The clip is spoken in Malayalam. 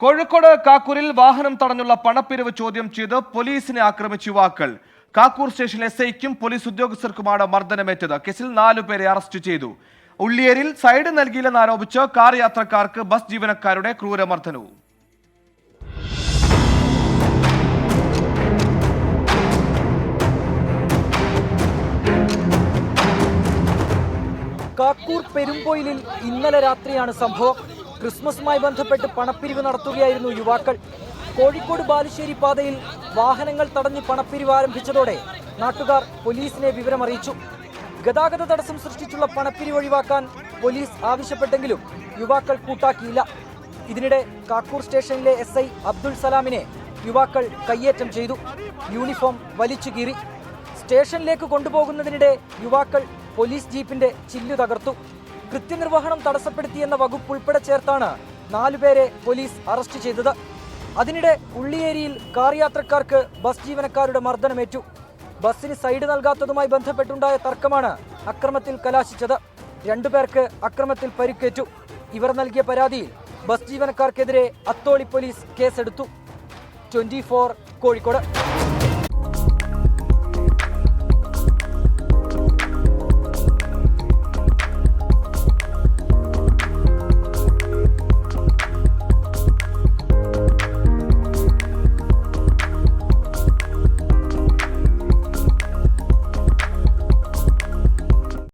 കോഴിക്കോട് കാക്കൂരിൽ വാഹനം തടഞ്ഞുള്ള പണപ്പിരിവ് ചോദ്യം ചെയ്ത് പോലീസിനെ ആക്രമിച്ച യുവാക്കൾ. കാക്കൂർ സ്റ്റേഷനിൽ എസ് ഐക്കും പോലീസ് ഉദ്യോഗസ്ഥർക്കുമാണ് മർദ്ദനമേറ്റത്. കേസിൽ നാലുപേരെ അറസ്റ്റ് ചെയ്തു. ഉള്ളിയേരിൽ സൈഡ് നൽകിയില്ലെന്ന് ആരോപിച്ച് കാർ യാത്രക്കാർക്ക് ബസ് ജീവനക്കാരുടെ ക്രൂരമർദ്ദനവും. കാക്കൂർ പെരുമ്പോയിലിൽ ഇന്നലെ രാത്രിയാണ് സംഭവം. ക്രിസ്മസുമായി ബന്ധപ്പെട്ട് പണപ്പിരിവ് നടത്തുകയായിരുന്നു യുവാക്കൾ. കോഴിക്കോട് ബാലുശ്ശേരി പാതയിൽ വാഹനങ്ങൾ തടഞ്ഞ് പണപ്പിരിവ് ആരംഭിച്ചതോടെ നാട്ടുകാർ പോലീസിനെ വിവരമറിയിച്ചു. ഗതാഗത തടസ്സം സൃഷ്ടിച്ചുള്ള പണപ്പിരിവ് ഒഴിവാക്കാൻ പോലീസ് ആവശ്യപ്പെട്ടെങ്കിലും യുവാക്കൾ കൂട്ടാക്കിയില്ല. ഇതിനിടെ കാക്കൂർ സ്റ്റേഷനിലെ എസ് ഐ അബ്ദുൾ സലാമിനെ യുവാക്കൾ കയ്യേറ്റം ചെയ്തു. യൂണിഫോം വലിച്ചു കീറി. സ്റ്റേഷനിലേക്ക് കൊണ്ടുപോകുന്നതിനിടെ യുവാക്കൾ പോലീസ് ജീപ്പിന്റെ ചില്ലു തകർത്തു. കൃത്യനിർവഹണം തടസ്സപ്പെടുത്തിയെന്ന വകുപ്പ് ഉൾപ്പെടെ ചേർത്താണ് നാലുപേരെ പോലീസ് അറസ്റ്റ് ചെയ്തത്. അതിനിടെ ഉള്ളിയേരിയിൽ കാർ യാത്രക്കാർക്ക് ബസ് ജീവനക്കാരുടെ മർദ്ദനമേറ്റു. ബസ്സിന് സൈഡ് നൽകാത്തതുമായി ബന്ധപ്പെട്ടുണ്ടായ തർക്കമാണ് അക്രമത്തിൽ കലാശിച്ചത്. രണ്ടുപേർക്ക് അക്രമത്തിൽ പരിക്കേറ്റു. ഇവർ നൽകിയ പരാതിയിൽ ബസ് ജീവനക്കാർക്കെതിരെ അത്തോളി പോലീസ് കേസെടുത്തു. ട്വന്റി കോഴിക്കോട്.